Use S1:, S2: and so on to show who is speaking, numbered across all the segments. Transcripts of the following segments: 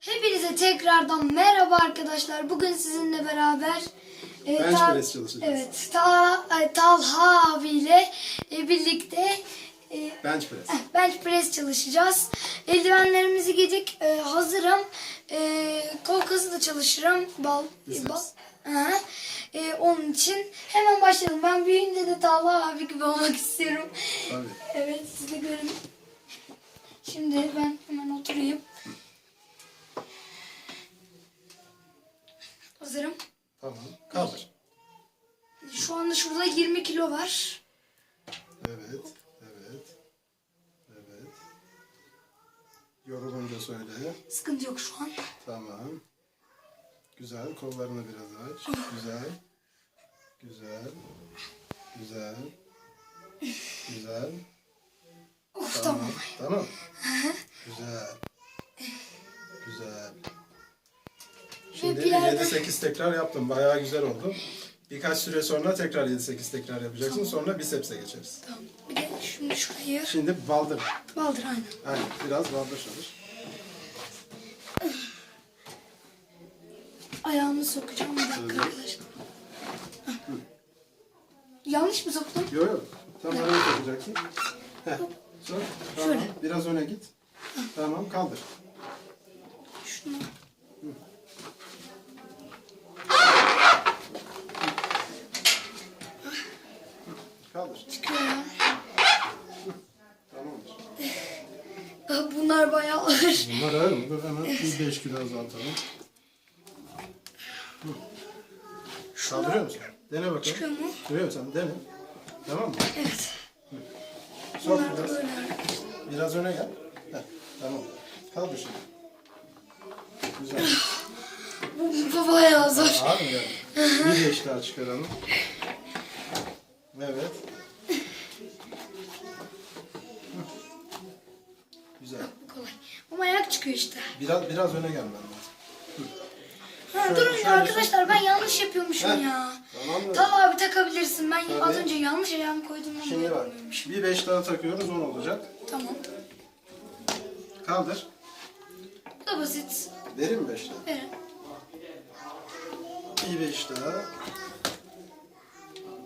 S1: Hepinize tekrardan merhaba arkadaşlar. Bugün sizinle beraber e,
S2: Bench press çalışacağız.
S1: Evet, Ta- e, Talha abiyle e, birlikte e,
S2: Bench press.
S1: eh, bench press çalışacağız. Eldivenlerimizi giydik. E, hazırım. E, kol kası da çalışırım. Bal,
S2: Biceps.
S1: bal, Aha. E, onun için hemen başlayalım. Ben büyüyünce de Talha abi gibi olmak istiyorum.
S2: Tabii.
S1: Evet siz de görün. Şimdi ben hemen oturayım. Hazırım.
S2: Tamam. Kaldır.
S1: Şu anda şurada 20 kilo var.
S2: Evet. Evet. Evet. Yorulunca söyle.
S1: Sıkıntı yok şu an.
S2: Tamam. Güzel. Kollarını biraz aç. Güzel. Güzel. Güzel. Güzel.
S1: Of tamam.
S2: Tamam. Güzel. Güzel. Şimdi
S1: yerde-
S2: 7-8 tekrar yaptım. Bayağı güzel oldu. Birkaç süre sonra tekrar 7-8 tekrar yapacaksın. Sonra bisepse geçeriz.
S1: Tamam. Bir de şimdi şurayı.
S2: Şimdi baldır.
S1: Baldır aynen.
S2: Aynen. Biraz baldır çalış.
S1: Ayağımı sokacağım bir dakika arkadaşlar. Hah. Yanlış mı soktum?
S2: Yok yok. Tam oraya tutacaksın. Heh. Sok. Tamam.
S1: Şöyle.
S2: Biraz öne git. Tamam. Kaldır.
S1: Şunu.
S2: Kaldır.
S1: Ah, Bunlar bayağı ağır.
S2: Bunlar ağır mı? Dur hemen bir 5 kilo azaltalım. Hı. Kaldırıyor musun? Dene bakalım.
S1: Çıkıyor mu?
S2: Çıkıyor musun? Dene. Tamam mı?
S1: Evet.
S2: Sok
S1: Bunlar
S2: biraz.
S1: böyle.
S2: Biraz öne gel. Heh, tamam. Kaldır şimdi. Güzel.
S1: Bu, bu bayağı zor.
S2: Ağır mı geldi? Bir beş daha çıkaralım. Evet. Güzel.
S1: Bu kolay. Ama ayak çıkıyor işte.
S2: Biraz biraz öne gelmen lazım.
S1: Ha,
S2: Şöyle-
S1: durun
S2: şöyle
S1: arkadaşlar ben yanlış yapıyormuşum
S2: Heh,
S1: ya.
S2: Tamam mı?
S1: Tamam abi takabilirsin. Ben az önce yanlış ayağımı koydum. ama
S2: Şimdi bak. Bir beş daha takıyoruz on olacak.
S1: Tamam.
S2: Kaldır.
S1: Bu da basit.
S2: Verin mi beş daha?
S1: Verin.
S2: Bir beş daha.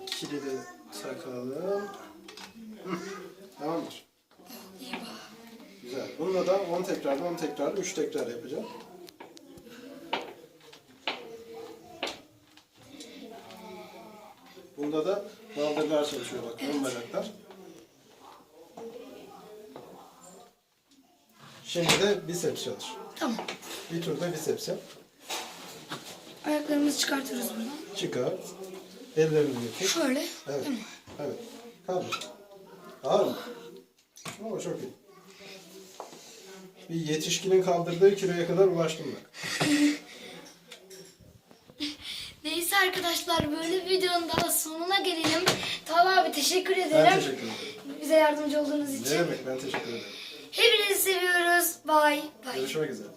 S2: Kilidi takalım. Hı. Tamamdır.
S1: İyi bak.
S2: Da 10 tekrar, 10 tekrar, 3 tekrar yapacağım. Bunda da baldırlar çalışıyor bak, ön bacaklar. Şimdi de biceps çalış.
S1: Tamam.
S2: Bir turda biceps yap.
S1: Ayaklarımızı çıkartırız buradan.
S2: Çıkart. Ellerini tut.
S1: Şöyle.
S2: Evet. Evet. Kaldır. Ağır mı? Ama çok iyi. Bir yetişkinin kaldırdığı kiloya kadar ulaştım ben.
S1: Neyse arkadaşlar böyle bir videonun daha sonuna gelelim. Talha abi teşekkür ederim.
S2: Ben teşekkür ederim.
S1: Bize yardımcı olduğunuz
S2: Ne
S1: için.
S2: demek ben teşekkür ederim.
S1: Hepinizi seviyoruz. Bye. Bye.
S2: Görüşmek üzere.